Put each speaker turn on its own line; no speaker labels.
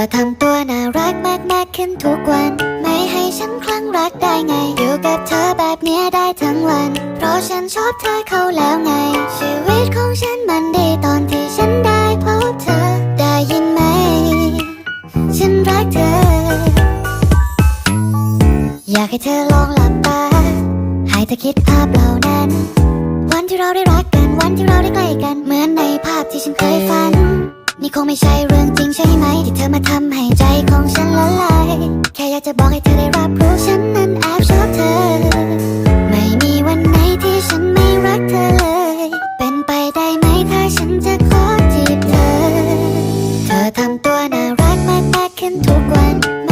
อทำตัวน่ารักมากมากๆขึ้นทุกวัน ไม่ให้ฉันคลั่งรักได้ไง อยู่กับเธอแบบนี้ได้ทั้งวัน เพราะฉันชอบเธอเขาแล้วไง ชีวิตของฉันมันดีตอนที่ฉันได้พบเธอ ได้ยินไหม ฉันรักเธอ อยากให้เธอลองหลับตา ให้เธอคิดภาพเหล่านั้น วันที่เราได้รักกัน วันที่เราได้ใกล้กัน เหมือนในภาพที่ฉันเคยฝัน นี่คงไม่ใช่เรื่อง มที่เธอมาทำให้ใจของฉันละลาย แค่อยากจะบอกให้เธอได้รับรู้ฉันนั้นแอบชอบเธอ ไม่มีวันไหนที่ฉันไม่รักเธอเลย เป็นไปได้ไหมถ้าฉันจะขอจีบเธอ เธอทำตัวน่ารักมากมากๆขึ้นทุกวัน